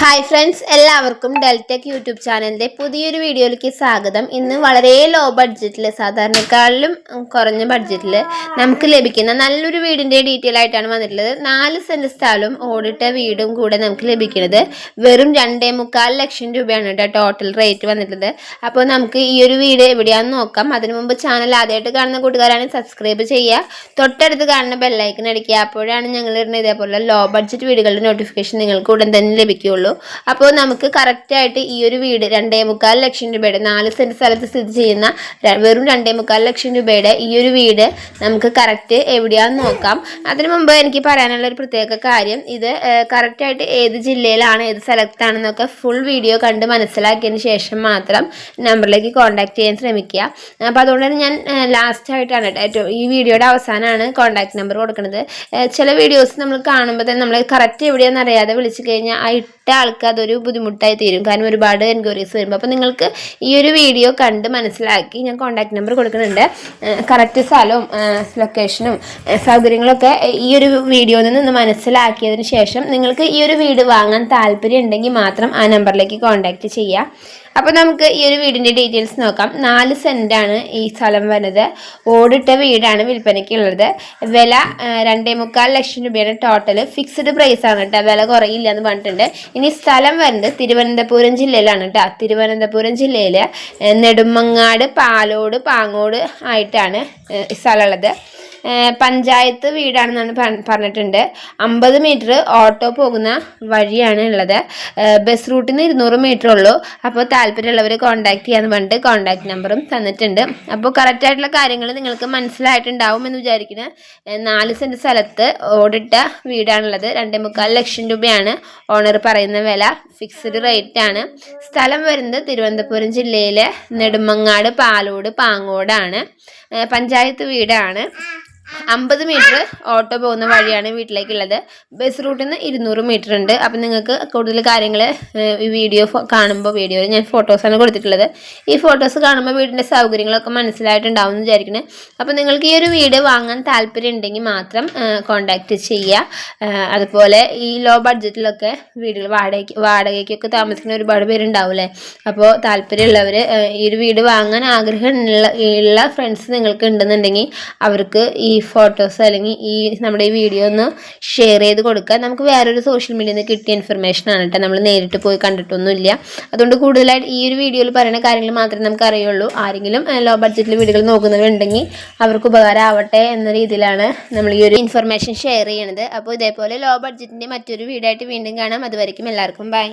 Hi friends എല്ലാവർക്കും Deltech YouTube ചാനലിന്റെ പുതിയൊരു വീഡിയോയിലേക്ക് സ്വാഗതം. ഇന്ന് വളരെ ലോ ബഡ്ജറ്റിൽ സാധാരണക്കാളിലും കുറഞ്ഞ ബഡ്ജറ്റിൽ നമുക്ക് ലഭിക്കുന്ന നല്ലൊരു വീടിന്റെ ഡീറ്റെയിൽ ആയിട്ടാണ് വന്നിട്ടുള്ളത്. നാല് സെന്റ് സ്ഥലവും ഓടിട്ട വീടും കൂടെ നമുക്ക് ലഭിക്കുന്നത് വെറും രണ്ടേ മുക്കാൽ ലക്ഷം രൂപയാണ് കേട്ടോ ടോട്ടൽ റേറ്റ് വന്നിട്ടുള്ളത്. അപ്പോൾ നമുക്ക് ഈ ഒരു വീട് എവിടെയാണെന്ന് നോക്കാം. അതിനു മുമ്പ് ചാനൽ ആദ്യമായിട്ട് കാണുന്ന കൂട്ടുകാരാണ് സബ്സ്ക്രൈബ് ചെയ്യുക. തൊട്ടടുത്ത് കാണുന്ന ബെല്ലൈക്കൻ അടിക്കുക. അപ്പോഴാണ് ഞങ്ങൾ ഇടുന്ന ഇതേപോലെ ലോ ബഡ്ജറ്റ് വീടുകളുടെ നോട്ടിഫിക്കേഷൻ നിങ്ങൾക്ക് ഉടൻ തന്നെ ലഭിക്കുകയുള്ളൂ. അപ്പോൾ നമുക്ക് കറക്റ്റായിട്ട് ഈ ഒരു വീട് രണ്ടേ മുക്കാൽ ലക്ഷം രൂപയുടെ നാല് സെന്റ് സ്ഥലത്ത് സ്ഥിതി ചെയ്യുന്ന വെറും രണ്ടേ മുക്കാൽ ലക്ഷം രൂപയുടെ ഈ ഒരു വീട് നമുക്ക് കറക്റ്റ് എവിടെയാണെന്ന് നോക്കാം. അതിനു മുമ്പ് എനിക്ക് പറയാനുള്ള ഒരു പ്രത്യേക കാര്യം ഇത് കറക്റ്റായിട്ട് ഏത് ജില്ലയിലാണ് ഏത് സ്ഥലത്താണെന്നൊക്കെ ഫുൾ വീഡിയോ കണ്ട് മനസ്സിലാക്കിയതിന് ശേഷം മാത്രം നമ്പറിലേക്ക് കോൺടാക്ട് ചെയ്യാൻ ശ്രമിക്കുക. അപ്പോൾ അതുകൊണ്ട് തന്നെ ഞാൻ ലാസ്റ്റ് ആയിട്ടാണ് ഏറ്റവും ഈ വീഡിയോയുടെ അവസാനമാണ് കോൺടാക്ട് നമ്പർ കൊടുക്കുന്നത്. ചില വീഡിയോസ് നമ്മൾ കാണുമ്പോൾ തന്നെ നമ്മൾ കറക്റ്റ് എവിടെയാണെന്ന് അറിയാതെ വിളിച്ചു കഴിഞ്ഞാൽ ആ ഇട്ട ആൾക്ക് അതൊരു ബുദ്ധിമുട്ടായി തീരും. കാരണം ഒരുപാട് എൻക്വയറീസ് വരുമ്പോൾ അപ്പോൾ നിങ്ങൾക്ക് ഈ ഒരു വീഡിയോ കണ്ട് മനസ്സിലാക്കി ഞാൻ കോൺടാക്ട് നമ്പർ കൊടുക്കുന്നുണ്ട്. കറക്റ്റ് സ്ഥലവും ലൊക്കേഷനും സൗകര്യങ്ങളൊക്കെ ഈ ഒരു വീഡിയോയിൽ നിന്ന് മനസ്സിലാക്കിയതിന് ശേഷം നിങ്ങൾക്ക് ഈ ഒരു വീട് വാങ്ങാൻ താല്പര്യം ഉണ്ടെങ്കിൽ മാത്രം ആ നമ്പറിലേക്ക് കോൺടാക്റ്റ് ചെയ്യുക അപ്പോൾ നമുക്ക് ഈ ഒരു വീടിന്റെ ഡീറ്റെയിൽസ് നോക്കാം. നാല് സെന്റാണ് ഈ സ്ഥലം വരുന്നത്. ഓടിട്ട വീടാണ് വിൽപ്പനയ്ക്കുള്ളത് വില രണ്ടേ മുക്കാൽ ലക്ഷം രൂപയാണ്. ടോട്ടൽ ഫിക്സ്ഡ് പ്രൈസ് ആണ് കേട്ടോ. വില കുറയില്ല എന്ന് പറഞ്ഞിട്ടുണ്ട്. ഇനി സ്ഥലം വരുന്നത് തിരുവനന്തപുരം ജില്ലയിലാണ് കേട്ടോ തിരുവനന്തപുരം ജില്ലയിൽ നെടുമങ്ങാട് പാലോട് പാങ്ങോട് ആയിട്ടാണ് സ്ഥലമുള്ളത് പഞ്ചായത്ത് വീടാണെന്നാണ് പറഞ്ഞിട്ടുണ്ട്. അമ്പത് മീറ്റർ ഓട്ടോ പോകുന്ന വഴിയാണ് ഉള്ളത്. ബസ് റൂട്ടിന് ഇരുന്നൂറ് മീറ്റർ ഉള്ളൂ. അപ്പോൾ താല്പര്യമുള്ളവർ കോൺടാക്ട് ചെയ്യാന്ന് പറഞ്ഞിട്ട് കോൺടാക്ട് നമ്പറും തന്നിട്ടുണ്ട്. അപ്പോൾ കറക്റ്റായിട്ടുള്ള കാര്യങ്ങൾ നിങ്ങൾക്ക് മനസ്സിലായിട്ടുണ്ടാവും എന്ന് വിചാരിക്കുന്നത് നാല് സെന്റ് സ്ഥലത്ത് ഓടിട്ട വീടാണുള്ളത്. രണ്ടേ മുക്കാൽ ലക്ഷം രൂപയാണ് ഓണർ പറയുന്ന വില. ഫിക്സ്ഡ് റേറ്റ് ആണ്. സ്ഥലം വരുന്നത് തിരുവനന്തപുരം ജില്ലയിലെ നെടുമങ്ങാട് പാലോട് പാങ്ങോടാണ്. പഞ്ചായത്ത് വീടാണ്. അമ്പത് മീറ്റർ ഓട്ടോ പോകുന്ന വഴിയാണ് വീട്ടിലേക്കുള്ളത്. ബസ് റൂട്ടിൽ നിന്ന് ഇരുന്നൂറ് മീറ്റർ ഉണ്ട്. അപ്പം നിങ്ങൾക്ക് കൂടുതൽ കാര്യങ്ങൾ വീഡിയോ കാണുമ്പോൾ വീഡിയോ ഞാൻ ഫോട്ടോസാണ് കൊടുത്തിട്ടുള്ളത്. ഈ ഫോട്ടോസ് കാണുമ്പോൾ വീടിന്റെ സൗകര്യങ്ങളൊക്കെ മനസ്സിലായിട്ടുണ്ടാവും എന്ന് വിചാരിക്കുന്നത് അപ്പോൾ നിങ്ങൾക്ക് ഈ ഒരു വീട് വാങ്ങാൻ താല്പര്യം ഉണ്ടെങ്കിൽ മാത്രം കോണ്ടാക്ട് ചെയ്യുക അതുപോലെ ഈ ലോ ബഡ്ജറ്റിലൊക്കെ വീടുകൾ വാടകയ്ക്ക് വാടകയ്ക്കൊക്കെ താമസിക്കുന്ന ഒരുപാട് പേരുണ്ടാവില്ലേ? അപ്പോൾ താല്പര്യമുള്ളവർ ഈ ഒരു വീട് വാങ്ങാൻ ആഗ്രഹമുള്ള ഉള്ള ഫ്രണ്ട്സ് നിങ്ങൾക്ക് ഉണ്ടെന്നുണ്ടെങ്കിൽ അവർക്ക് ഈ ഫോട്ടോസ് അല്ലെങ്കിൽ ഈ നമ്മുടെ ഈ വീഡിയോ ഒന്ന് ഷെയർ ചെയ്ത് കൊടുക്കുക. നമുക്ക് വേറൊരു സോഷ്യൽ മീഡിയയിൽ നിന്ന് കിട്ടിയ ഇൻഫർമേഷൻ ആണ് കേട്ടോ നമ്മൾ നേരിട്ട് പോയി കണ്ടിട്ടൊന്നുമില്ല. അതുകൊണ്ട് കൂടുതലായിട്ട് ഈ ഒരു വീഡിയോയിൽ പറയുന്ന കാര്യങ്ങൾ മാത്രമേ നമുക്ക് അറിയുള്ളൂ. ആരെങ്കിലും ലോ ബഡ്ജറ്റിൽ വീടുകൾ നോക്കുന്നവരുണ്ടെങ്കിൽ അവർക്ക് ഉപകാരമാവട്ടെ എന്ന രീതിയിലാണ് നമ്മൾ ഈ ഒരു ഇൻഫർമേഷൻ ഷെയർ ചെയ്യണത്. അപ്പോൾ ഇതേപോലെ ലോ ബഡ്ജറ്റിന്റെ മറ്റൊരു വീഡിയോ ആയിട്ട് വീണ്ടും കാണാം. അതുവരെയും എല്ലാവർക്കും ബൈ